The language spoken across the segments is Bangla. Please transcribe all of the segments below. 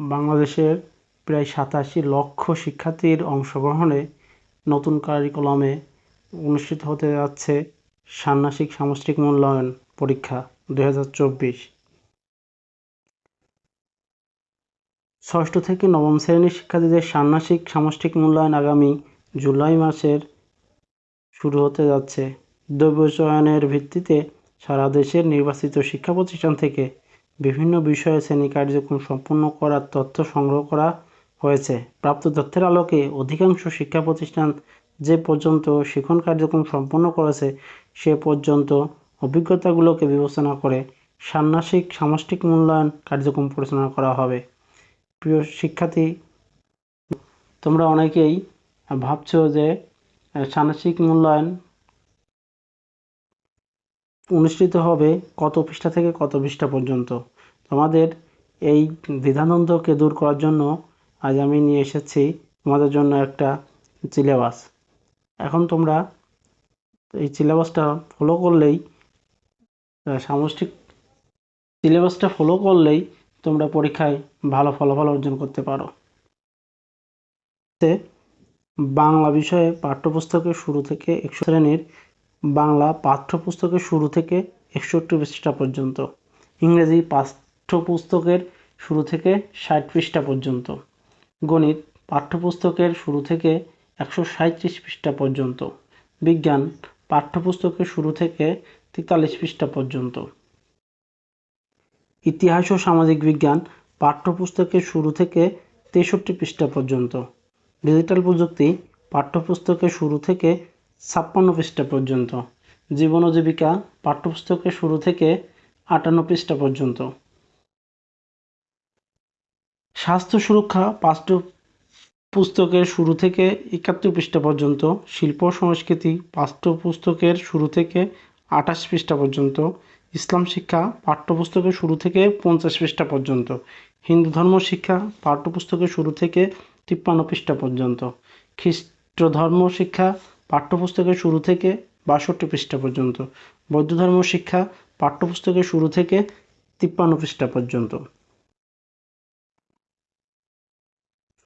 বাংলাদেশের প্রায় সাতাশি লক্ষ শিক্ষার্থীর অংশগ্রহণে নতুন কারিকুলামে অনুষ্ঠিত হতে যাচ্ছে ষান্মাসিক সামষ্টিক মূল্যায়ন পরীক্ষা দুই হাজার চব্বিশ। ষষ্ঠ থেকে নবম শ্রেণির শিক্ষার্থীদের ষান্মাসিক সামষ্টিক মূল্যায়ন আগামী জুলাই মাসের শুরু হতে যাচ্ছে। দ্রব্যচয়নের ভিত্তিতে সারা দেশের নির্বাচিত শিক্ষা প্রতিষ্ঠান থেকে বিভিন্ন বিষয়ে শ্রেণি কার্যক্রম সম্পন্ন করার তথ্য সংগ্রহ করা হয়েছে। প্রাপ্ত তথ্যের আলোকে অধিকাংশ শিক্ষা প্রতিষ্ঠান যে পর্যন্ত শিক্ষণ কার্যক্রম সম্পন্ন করেছে, সে পর্যন্ত অভিজ্ঞতাগুলোকে বিবেচনা করে ষান্মাসিক সামষ্টিক মূল্যায়ন কার্যক্রম পরিচালনা করা হবে। প্রিয় শিক্ষার্থী, তোমরা অনেকেই ভাবছ যে ষান্মাসিক মূল্যায়ন অনুষ্ঠিত হবে কত পৃষ্ঠা থেকে কত পৃষ্ঠা পর্যন্ত? তোমাদের এই দ্বিধানন্দকে দূর করার জন্য আজ আমি নিয়ে এসেছি তোমাদের জন্য একটা সিলেবাস এখন তোমরা এই সিলেবাসটা ফলো করলেই সামষ্টিক সিলেবাসটা ফলো করলেই তোমরা পরীক্ষায় ভালো ফলাফল অর্জন করতে পারো। বাংলা বিষয়ে পাঠ্যপুস্তকের শুরু থেকে একশো শ্রেণির বাংলা পাঠ্যপুস্তকের শুরু থেকে একষট্টি পৃষ্ঠা পর্যন্ত। ইংরেজি পাঠ্যপুস্তকের শুরু থেকে ষাট পৃষ্ঠা পর্যন্ত। গণিত পাঠ্যপুস্তকের শুরু থেকে একশো সাঁত্রিশ পৃষ্ঠা পর্যন্ত। বিজ্ঞান পাঠ্যপুস্তকের শুরু থেকে তেতাল্লিশ পৃষ্ঠা পর্যন্ত। ইতিহাস ও সামাজিক বিজ্ঞান পাঠ্যপুস্তকের শুরু থেকে তেষট্টি পৃষ্ঠা পর্যন্ত। ডিজিটাল প্রযুক্তি পাঠ্যপুস্তকের শুরু থেকে ছাপ্পান্ন পৃষ্ঠা পর্যন্ত। জীবন জীবিকা পাঠ্যপুস্তকের শুরু থেকে আটান্ন পৃষ্ঠা পর্যন্ত। স্বাস্থ্য সুরক্ষা পাঠ্য পুস্তকের শুরু থেকে একাত্তর পৃষ্ঠা পর্যন্ত। শিল্প সংস্কৃতি পাঠ্যপুস্তকের শুরু থেকে আঠাশ পৃষ্ঠা পর্যন্ত। ইসলাম শিক্ষা পাঠ্যপুস্তকের শুরু থেকে পঞ্চাশ পৃষ্ঠা পর্যন্ত। হিন্দু ধর্ম শিক্ষা পাঠ্যপুস্তকের শুরু থেকে তিপ্পান্ন পৃষ্ঠা পর্যন্ত। খ্রিস্ট ধর্ম শিক্ষা পাঠ্যপুস্তকের শুরু থেকে বাষট্টি পৃষ্ঠা পর্যন্ত। বৌদ্ধ ধর্ম শিক্ষা পাঠ্যপুস্তকের শুরু থেকে তিপ্পান্ন পৃষ্ঠা পর্যন্ত।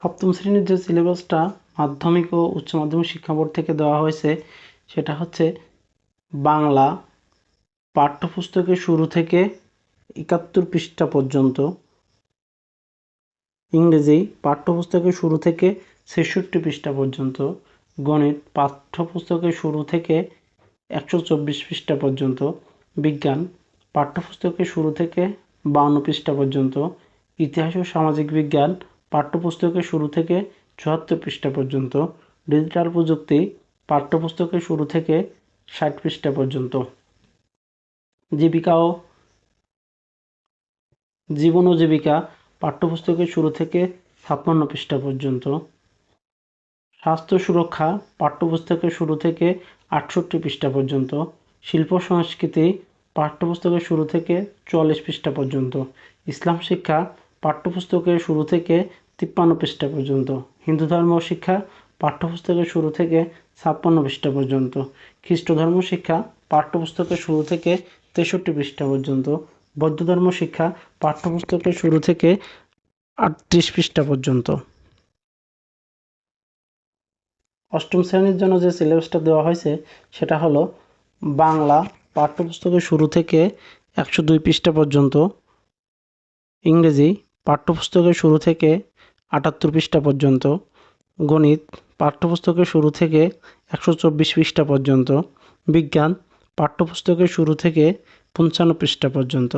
সপ্তম শ্রেণির যে সিলেবাসটা মাধ্যমিক ও উচ্চ মাধ্যমিক শিক্ষা বোর্ড থেকে দেওয়া হয়েছে, সেটা হচ্ছে বাংলা পাঠ্যপুস্তকের শুরু থেকে একাত্তর পৃষ্ঠা পর্যন্ত। ইংরেজি পাঠ্যপুস্তকের শুরু থেকে ছেষট্টি পৃষ্ঠা পর্যন্ত। গণিত পাঠ্যপুস্তকের শুরু থেকে একশো চব্বিশ পৃষ্ঠা পর্যন্ত, বিজ্ঞান পাঠ্যপুস্তকের শুরু থেকে বাউন্ন পৃষ্ঠা পর্যন্ত, ইতিহাস ও সামাজিক বিজ্ঞান পাঠ্যপুস্তকের শুরু থেকে চুয়াত্তর পৃষ্ঠা পর্যন্ত, ডিজিটাল প্রযুক্তি পাঠ্যপুস্তকের শুরু থেকে ষাট পৃষ্ঠা পর্যন্ত। জীবিকা ও জীবন ও জীবিকা পাঠ্যপুস্তকের শুরু থেকে ছাপ্পান্ন পৃষ্ঠা পর্যন্ত স্বাস্থ্য সুরক্ষা, পাঠ্যপুস্তকের শুরু থেকে আটষট্টি পৃষ্ঠা পর্যন্ত, শিল্প সংস্কৃতি, পাঠ্যপুস্তকের শুরু থেকে চুয়াল্লিশ পৃষ্ঠা পর্যন্ত, ইসলাম শিক্ষা, পাঠ্যপুস্তকের শুরু থেকে তিপ্পান্ন পৃষ্ঠা পর্যন্ত, হিন্দু ধর্ম শিক্ষা, পাঠ্যপুস্তকের শুরু থেকে ছাপ্পান্ন পৃষ্ঠা পর্যন্ত, খ্রিস্ট ধর্ম শিক্ষা, পাঠ্যপুস্তকের শুরু থেকে তেষট্টি পৃষ্ঠা পর্যন্ত, বৌদ্ধ ধর্ম শিক্ষা, পাঠ্যপুস্তকের শুরু থেকে আটত্রিশ পৃষ্ঠা পর্যন্ত। অষ্টম শ্রেণির জন্য যে সিলেবাসটা দেওয়া হয়েছে, সেটা হলো বাংলা পাঠ্যপুস্তকের শুরু থেকে একশো দুই পৃষ্ঠা পর্যন্ত, ইংরেজি পাঠ্যপুস্তকের শুরু থেকে আটাত্তর পৃষ্ঠা পর্যন্ত, গণিত পাঠ্যপুস্তকের শুরু থেকে একশো চব্বিশ পৃষ্ঠা পর্যন্ত, বিজ্ঞান পাঠ্যপুস্তকের শুরু থেকে পঞ্চান্ন পৃষ্ঠা পর্যন্ত,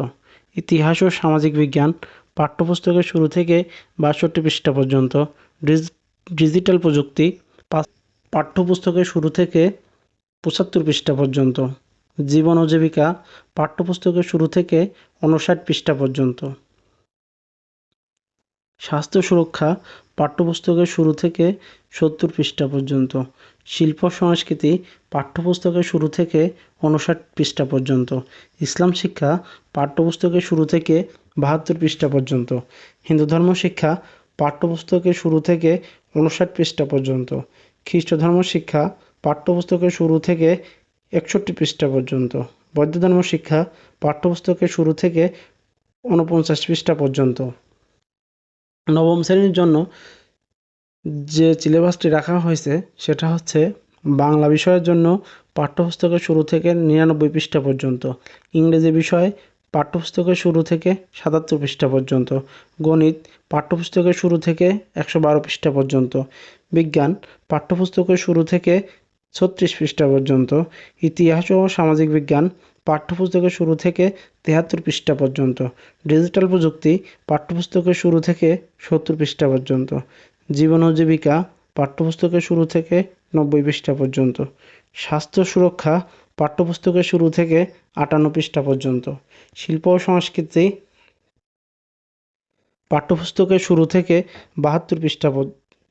ইতিহাস ও সামাজিক বিজ্ঞান পাঠ্যপুস্তকের শুরু থেকে বাষট্টি পৃষ্ঠা পর্যন্ত ডিজিটাল প্রযুক্তি পাঠ্যপুস্তকের শুরু থেকে পঁচাত্তর পৃষ্ঠা পর্যন্ত, জীবন ও জীবিকা পাঠ্যপুস্তকের শুরু থেকে উনষাট পৃষ্ঠা পর্যন্ত। স্বাস্থ্য সুরক্ষা পাঠ্যপুস্তকের শুরু থেকে সত্তর পৃষ্ঠা পর্যন্ত, শিল্প সংস্কৃতি পাঠ্যপুস্তকের শুরু থেকে উনষাট পৃষ্ঠা পর্যন্ত, ইসলাম শিক্ষা পাঠ্যপুস্তকের শুরু থেকে বাহাত্তর পৃষ্ঠা পর্যন্ত, হিন্দু ধর্ম শিক্ষা পাঠ্যপুস্তকের শুরু থেকে উনষাট পৃষ্ঠা পর্যন্ত খ্রিস্ট ধর্ম শিক্ষা পাঠ্যপুস্তকের শুরু থেকে একষট্টি পৃষ্ঠা পর্যন্ত। বৌদ্ধ ধর্ম শিক্ষা পাঠ্যপুস্তকের শুরু থেকে উনপঞ্চাশ পৃষ্ঠা পর্যন্ত। নবম শ্রেণির জন্য যে সিলেবাসটি রাখা হয়েছে, সেটা হচ্ছে বাংলা বিষয়ের জন্য পাঠ্যপুস্তকের শুরু থেকে নিরানব্বই পৃষ্ঠা পর্যন্ত। ইংরেজি বিষয় পাঠ্যপুস্তকের শুরু থেকে সাতাত্তর পৃষ্ঠা পর্যন্ত, গণিত পাঠ্যপুস্তকের শুরু থেকে একশো বারো পৃষ্ঠা পর্যন্ত, বিজ্ঞান পাঠ্যপুস্তকের শুরু থেকে ছত্রিশ পৃষ্ঠা পর্যন্ত, ইতিহাস ও সামাজিক বিজ্ঞান পাঠ্যপুস্তকের শুরু থেকে তেহাত্তর পৃষ্ঠা পর্যন্ত, ডিজিটাল প্রযুক্তি পাঠ্যপুস্তকের শুরু থেকে সত্তর পৃষ্ঠা পর্যন্ত, জীবন ও জীবিকা পাঠ্যপুস্তকের শুরু থেকে নব্বই পৃষ্ঠা পর্যন্ত, স্বাস্থ্য সুরক্ষা পাঠ্যপুস্তকের শুরু থেকে আটান্ন পৃষ্ঠা পর্যন্ত। শিল্প ও সংস্কৃতি পাঠ্যপুস্তকের শুরু থেকে বাহাত্তর পৃষ্ঠা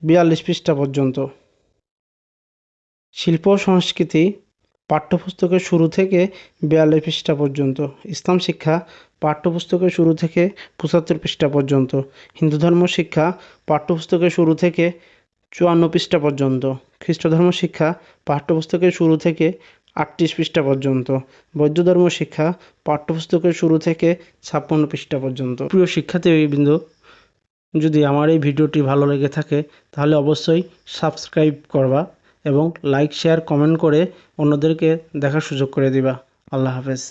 বিয়াল্লিশ পৃষ্ঠা পর্যন্ত। শিল্প ও সংস্কৃতি পাঠ্যপুস্তকের শুরু থেকে বিয়াল্লিশ পৃষ্ঠা পর্যন্ত। ইসলাম শিক্ষা পাঠ্যপুস্তকের শুরু থেকে পঁচাত্তর পৃষ্ঠা পর্যন্ত। হিন্দু ধর্ম শিক্ষা পাঠ্যপুস্তকের শুরু থেকে চুয়ান্ন পৃষ্ঠা পর্যন্ত। খ্রিস্ট ধর্ম শিক্ষা পাঠ্যপুস্তকের শুরু থেকে আটত্রিশ পৃষ্ঠা পর্যন্ত। বৌদ্ধ ধর্ম শিক্ষা পাঠ্যপুস্তকের শুরু থেকে ছাপ্পান্ন পৃষ্ঠা পর্যন্ত। প্রিয় শিক্ষার্থীবৃন্দ, যদি আমার এই ভিডিওটি ভালো লেগে থাকে, তাহলে অবশ্যই সাবস্ক্রাইব করবা এবং লাইক, শেয়ার, কমেন্ট করে অন্যদেরকে দেখার সুযোগ করে দিবা। আল্লাহ হাফেজ।